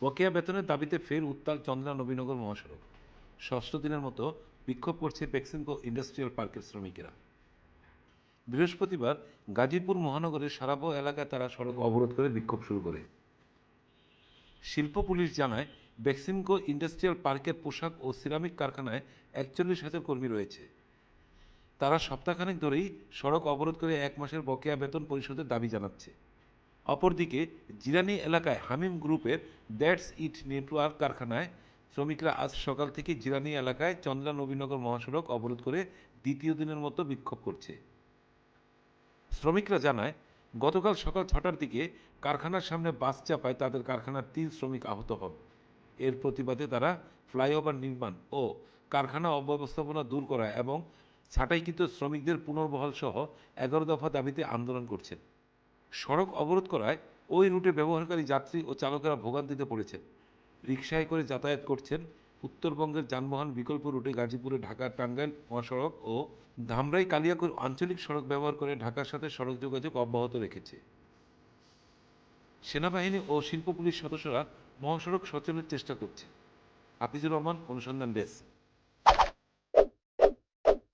বকেয়া বেতনের দাবিতে ফের উত্তাল চন্দ্রা নবীনগর মহাসড়ক। ষষ্ঠ দিনের মতো বিক্ষোভ করছে বেক্সিমকো ইন্ডাস্ট্রিয়াল পার্কের শ্রমিকেরা। বৃহস্পতিবার গাজীপুর মহানগরের সারাবো এলাকায় তারা সড়ক অবরোধ করে বিক্ষোভ শুরু করে। শিল্প পুলিশ জানায় বেক্সিমকো ইন্ডাস্ট্রিয়াল পার্কের পোশাক ও সিরামিক কারখানায় একচল্লিশ হাজার কর্মী রয়েছে। তারা সপ্তাহখানেক ধরেই সড়ক অবরোধ করে এক মাসের বকেয়া বেতন পরিশোধের দাবি জানাচ্ছে। অপরদিকে জিরানি এলাকায় হামিম গ্রুপের দ্যাটস ইট নেটওয়ার্ক কারখানায় শ্রমিকরা আজ সকাল থেকে জিরানি এলাকায় চন্দ্রা নবীনগর মহাসড়ক অবরোধ করে দ্বিতীয় দিনের মতো বিক্ষোভ করছে। শ্রমিকরা জানায়, গতকাল সকাল ছটার দিকে কারখানার সামনে বাস চাপায় তাদের কারখানার তিন শ্রমিক আহত হন। এর প্রতিবাদে তারা ফ্লাইওভার নির্মাণ ও কারখানা অব্যবস্থাপনা দূর করা এবং ছাঁটাইকৃত শ্রমিকদের পুনর্বহাল সহ এগারো দফা দাবিতে আন্দোলন করছেন। সড়ক অবরোধ করায় ওই রুটে ব্যবহারকারী যাত্রী ও চালকেরা ভোগান্তিতে পড়েছেন। রিকশায় করে যাতায়াত করছেন উত্তরবঙ্গের যানবাহন বিকল্প রুটে গাজীপুরে ঢাকা টাঙ্গাইল মহাসড়ক ও ধামরাই কালিয়াকুর আঞ্চলিক সড়ক ব্যবহার করে ঢাকার সাথে সড়ক যোগাযোগ অব্যাহত রেখেছে। সেনাবাহিনী ও শিল্প পুলিশ সদস্যরা মহাসড়ক সচলের চেষ্টা করছে। হাফিজুর রহমান, অনুসন্ধান ডেস্ক।